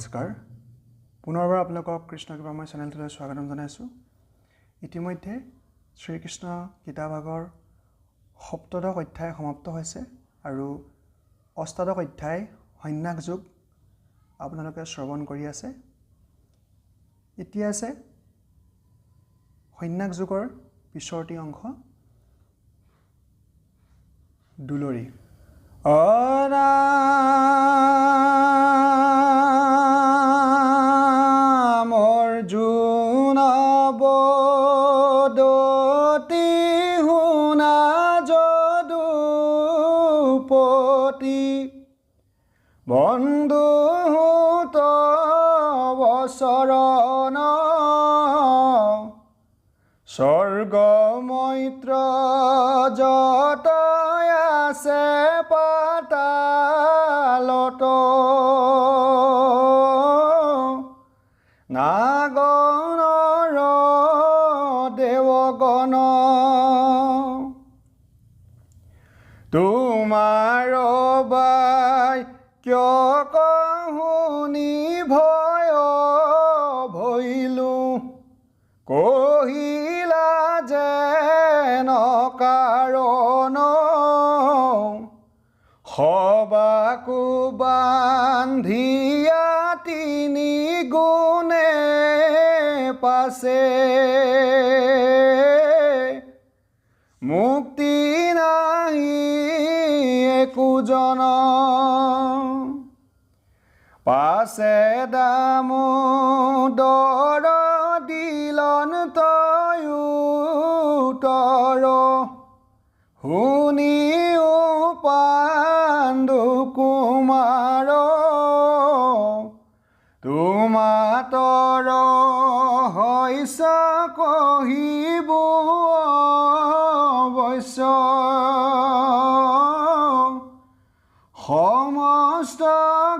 নমস্কাৰ। পুনৰবাৰ আপোনালোকক কৃষ্ণ কৃপাময় চেনেলটোলৈ স্বাগতম জনাইছোঁ। ইতিমধ্যে শ্ৰীকৃষ্ণ গীতাভাগৰ সপ্তদশ অধ্যায় সমাপ্ত হৈছে আৰু অষ্টাদশ অধ্যায় সন্ন্যাস যুগ আপোনালোকে শ্ৰৱণ কৰি আছে। এতিয়া আছে সন্ন্যাস যুগৰ পিছৰটি অংশ। দুলৰি। অৰাম নাগণৰ দেৱগণ। তোমাৰ বাই কিয় কহুনি ভয় ভৈলো কহিলা যেন কাৰণ। সবাকো বান্ধিয়া তিনি গুণে পাছে মুক্তি নাহি একোজন পাছে দামোদৰ কহিব অৱশ্য সমস্ত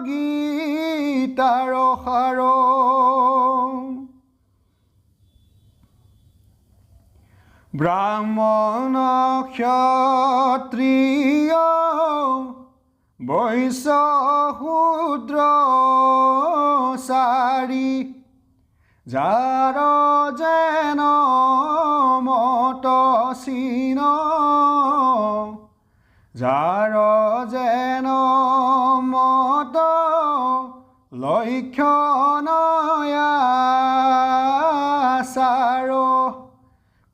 গীতাৰ সাৰ। ব্ৰাহ্মণ ক্ষত্ৰিয় বৈশ্য শূদ্ৰ চাৰি। যাৰ যেন মত চিন যাৰ যেন মত লক্ষণয়াচাৰ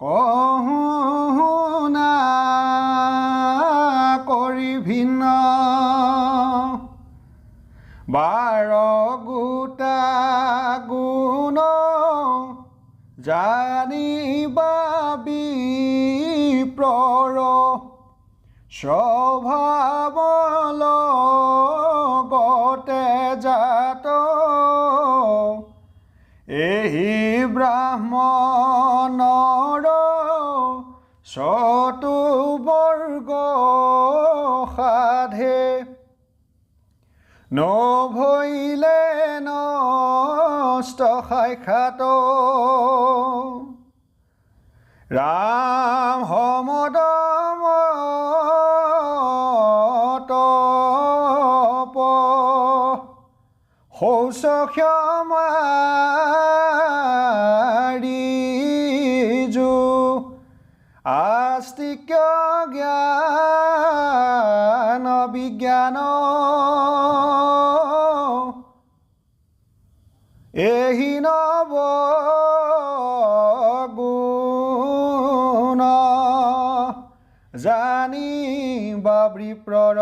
কহো শুনা কৰি ভিন্ন। বাৰ জানি বাবি প্রর স্বভাবল গতে জাত। এই ব্ৰাহ্মণৰ চতু বৰ্গ সাধে নভৈলে নষ্ট হয় খাত ৰাম সমদম তপ। শৌচ ক্ষমাৰী যু আস্তিক জ্ঞান বিজ্ঞান এহি নব গুণ জানি বাবরি প্ৰৰ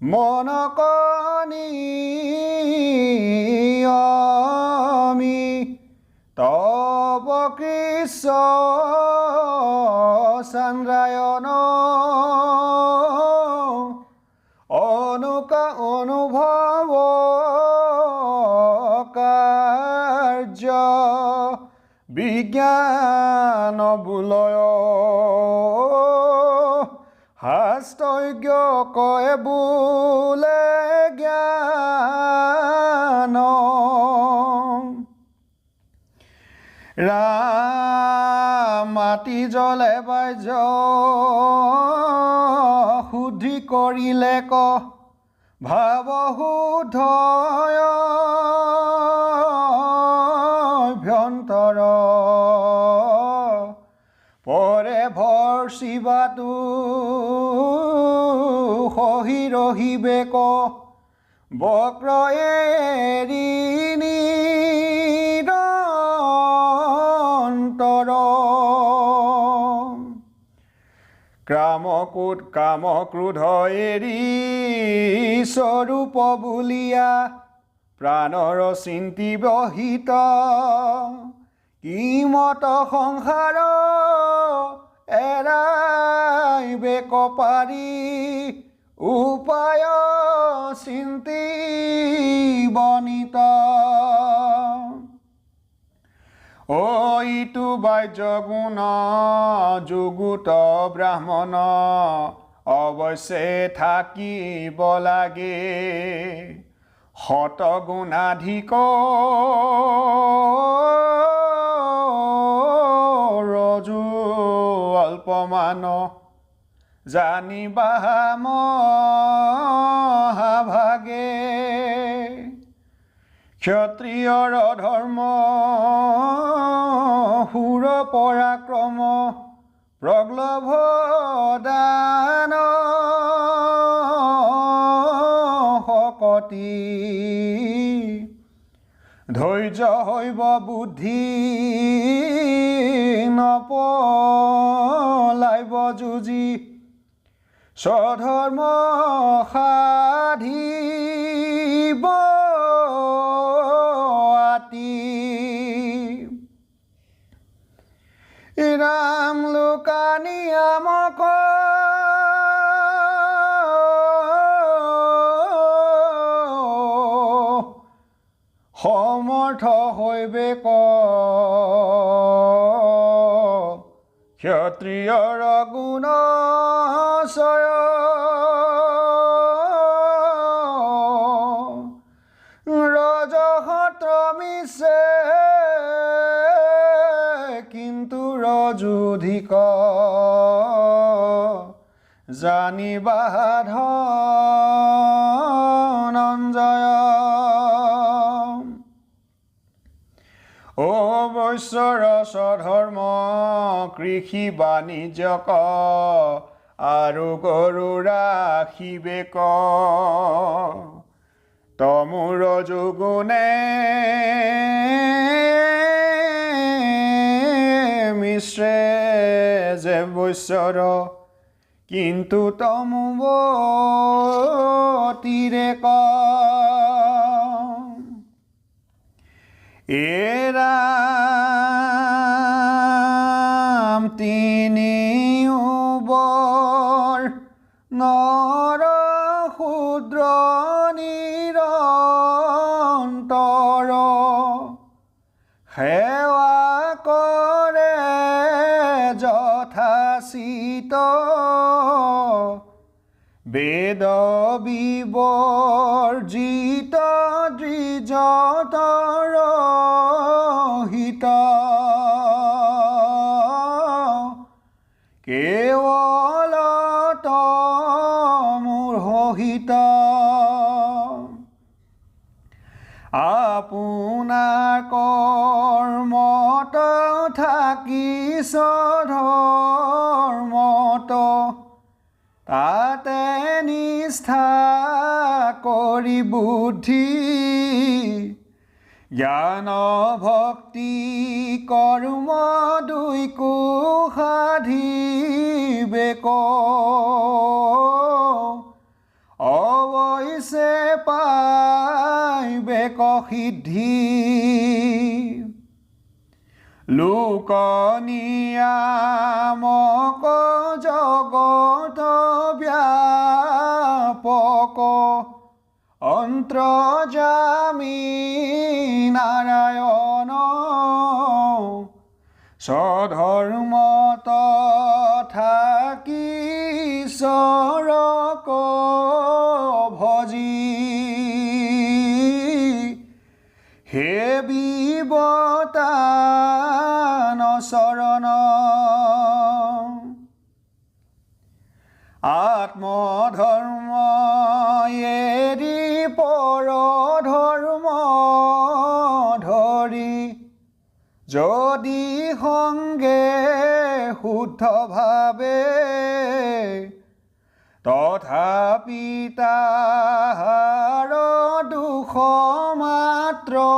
মনকনিয়মি তব কৃষ্ণ চন্দ্ৰায়ণ অনুকা অনুভৱ কাৰ্য বিজ্ঞান বুলয়। শাস্ত্ৰজ্ঞ কয় বোলে জ্ঞান। মাটি জলে বাজ্য শুদ্ধি কৰিলে ক ভাৱ শুদ্ধয় শিৱাটো সহি ৰহিবে ক। বক্ৰ এৰি নিৰন্তৰ। ক্ৰামকোট কাম ক্ৰোধ এৰি স্বৰূপ বুলিয়া প্ৰাণৰ চিন্তি বহিত। কিমত সংসাৰ এৰাইবে কপাৰি উপায় চিন্তি বনিত। ঐ ইটো বাহ্য গুণ যুগুত ব্ৰাহ্মণ অৱশ্যে থাকিব লাগে। শতগুণাধিক অল্পমান জানিবা মহাভাগে ক্ষত্ৰিয়ৰ ধৰ্ম সুৰ পৰাক্ৰম প্ৰগ্লভ দান শকতি। ধৈৰ্য হৈব বুদ্ধি নপলাইব যুঁজি। স্বধৰ্ম সাধিব আতি। ৰাম নিয়ামক সমৰ্থ হৈবে ক ক্ষত্ৰিয়ৰ গুণ ৰজহত মিছে কিন্তু ৰজুধিক জানিবা ধনঞ্জয় বৈশ্যৰ স্বধৰ্ম কৃষি বাণিজ্যক আৰু গৰু ৰাখিবে ক। তমোৰ যুগুণে মিশ্ৰে যে বৈশ্যৰ কিন্তু তমুবতীৰে ক। এৰাম ক্ষুদ্ৰ নিৰন্তৰ সেৱা কৰে যথাচিত। বেদ বিবৰ্জিত দ্বিজতৰ হিত। কেৱল মোৰ হিত আপোনাৰ কৰ্মত থাকি ধৰ্মত। তাতে নিষ্ঠা কৰি বুদ্ধি। জ্ঞান ভক্তি কৰ্ম দুইকো সাধিবে ক অৱশ্যে পাইবে ক সিদ্ধি। লোক নিয়ামক জগত ব্যাপক অন্ত্ৰজামী নাৰায়ণ স্বধৰ্মত থাকি ভজি চৰণ আত্মধৰ্ম এৰি পৰ ধৰ্ম ধৰি যদি সংগে শুদ্ধভাৱে তথাপি তাহাৰ দুখ মাত্ৰ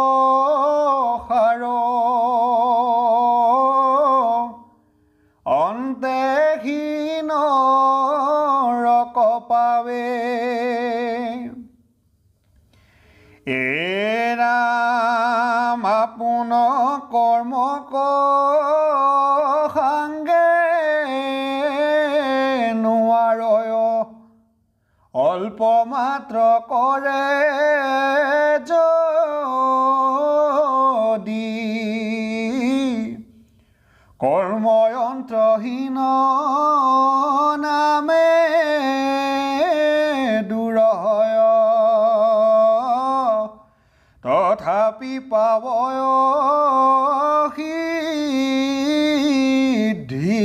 অল্প মাত্ৰ কৰে যদি কৰ্ময়ন্ত্ৰহীন নামে দূৰ হয় তথাপি পাবয় সিদ্ধি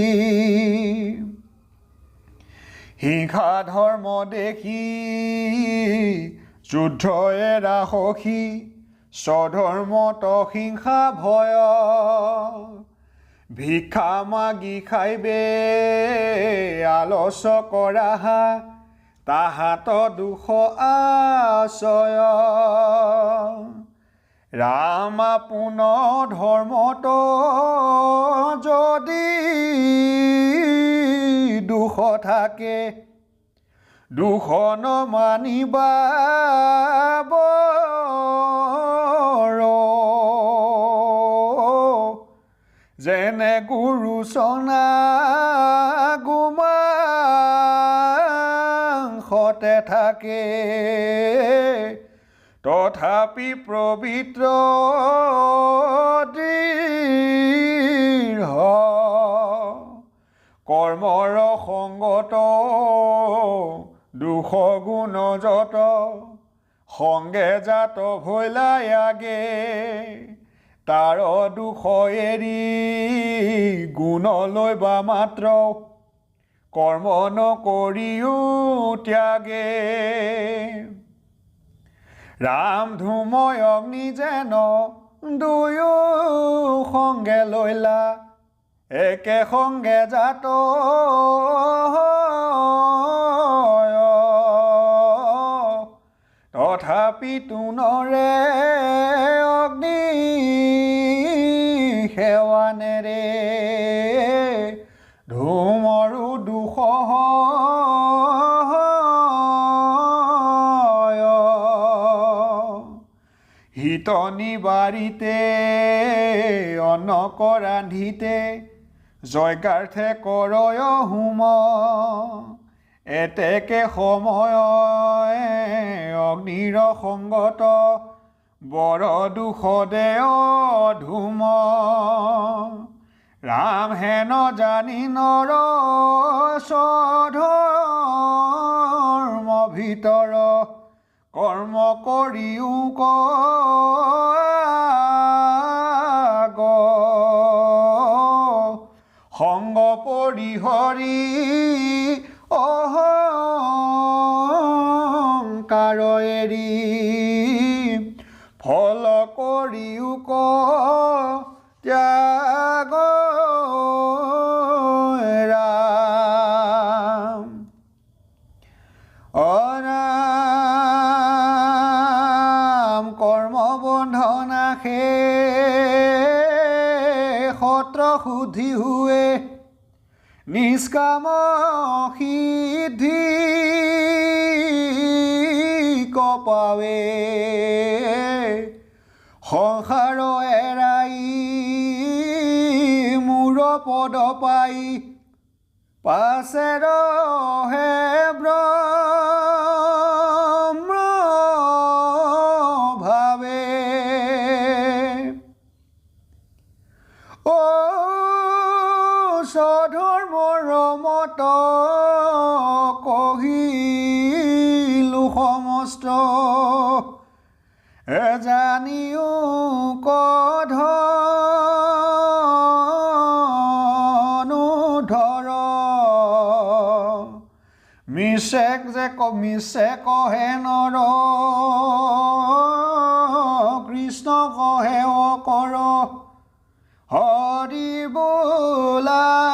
হিংসা ধৰ্ম দেখি যুদ্ধ এৰা সখী স্বধৰ্মত হিংসা ভয়। ভিক্ষা মাগি খাইবে আলচ কৰাহা তাহাত দুখ আশয় ৰাম আপোন ধৰ্মত যদি দুখ থাকে দুখন মানিবা যেনে গুৰু চনা গুমাংসতে থাকে তথাপি পবিত্ৰ দৃঢ়। কৰ্মৰ সংগত দুখ গুণ যত সংগে জাত ভৈলাই আগে তাৰ দুখ এৰি গুণলৈ বা মাত্ৰ কৰ্ম নকৰিও ত্যাগে। ৰাম ধুময় অগ্নি যেন দুয়ো সংগে লৈলা একে সংগে জাত তথাপি তোনৰে অগ্নি সেৱানেৰে ধুমৰো দুখ হিতনি বাৰীতে অনক ৰান্ধিতে জয়কাৰ্থে কৰয় হোম। এতেকে সময় অগ্নিৰ সংগত বৰ দুখ দেয় ধুম। ৰাম হেন জানি নৰ স্বধৰ্ম ভিতৰ কৰ্ম কৰিও কাগ সংগ পৰিহৰি অহংকাৰ এৰি ফল কৰিও ক ত্যাগ নিষ্কাম সিদ্ধি কপাৱে সংসাৰ এৰাই মূৰ পদ পাই পাছে ৰহে ব্ৰহ্ম কষ্ট। এজানিও কধনু ধৰ। মিছেক যে ক মিছে কহে নৰ। কৃষ্ণ কহে অকৰ। হৰি বোলা